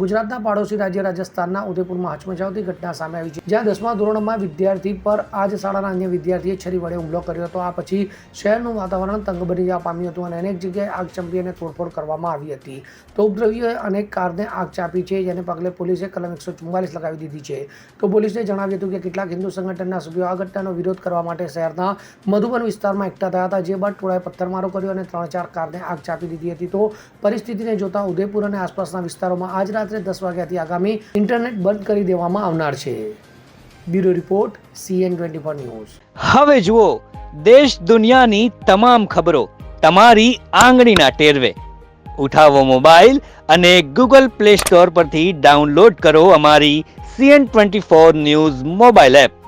ગુજરાતના પાડોશી રાજ્ય રાજસ્થાનના ઉદયપુરમાં હચમચાવતી ઘટના સામે આવી છે. જ્યાં દસમા ધોરણમાં વિદ્યાર્થી પર આજ શાળાના અન્ય વિદ્યાર્થીએ છરી વડે હુમલો કર્યો હતો. આ પછી શહેરનું વાતાવરણ તંગ બની જવા પામ્યું હતું અને અનેક જગ્યાએ આગ ચંપી અને તોડફોડ કરવામાં આવી હતી. તો ઉપદ્રવીઓએ અનેક કારને આગ ચાપી છે, જેને પગલે પોલીસે કલમ એકસો ચુમ્માલીસ લગાવી દીધી છે. તો પોલીસે જણાવ્યું હતું કે કેટલાક હિન્દુ સંગઠનના સભ્યો આ ઘટનાનો વિરોધ કરવા માટે શહેરના મધુબન વિસ્તારમાં એકઠા થયા હતા, જે બાદ ટોળાએ પથ્થરમારો કર્યો અને ત્રણ ચાર કારને આગ ચાપી દીધી હતી. તો પરિસ્થિતિને જોતા ઉદયપુર અને આસપાસના વિસ્તારોમાં આજ રાત્રે દસ વાગ્યાથી આગામી ઇન્ટરનેટ બંધ કરી દેવામાં આવનાર છે. Bureau report CN twenty four news. હવે જુઓ, દેશ દુનિયાની તમામ ખબરો તમારી આંગળીના ટેરવે. ઉઠાવો મોબાઈલ અને ગૂગલ પ્લે સ્ટોર પરથી ડાઉનલોડ કરો અમારી CN twenty four news mobile app.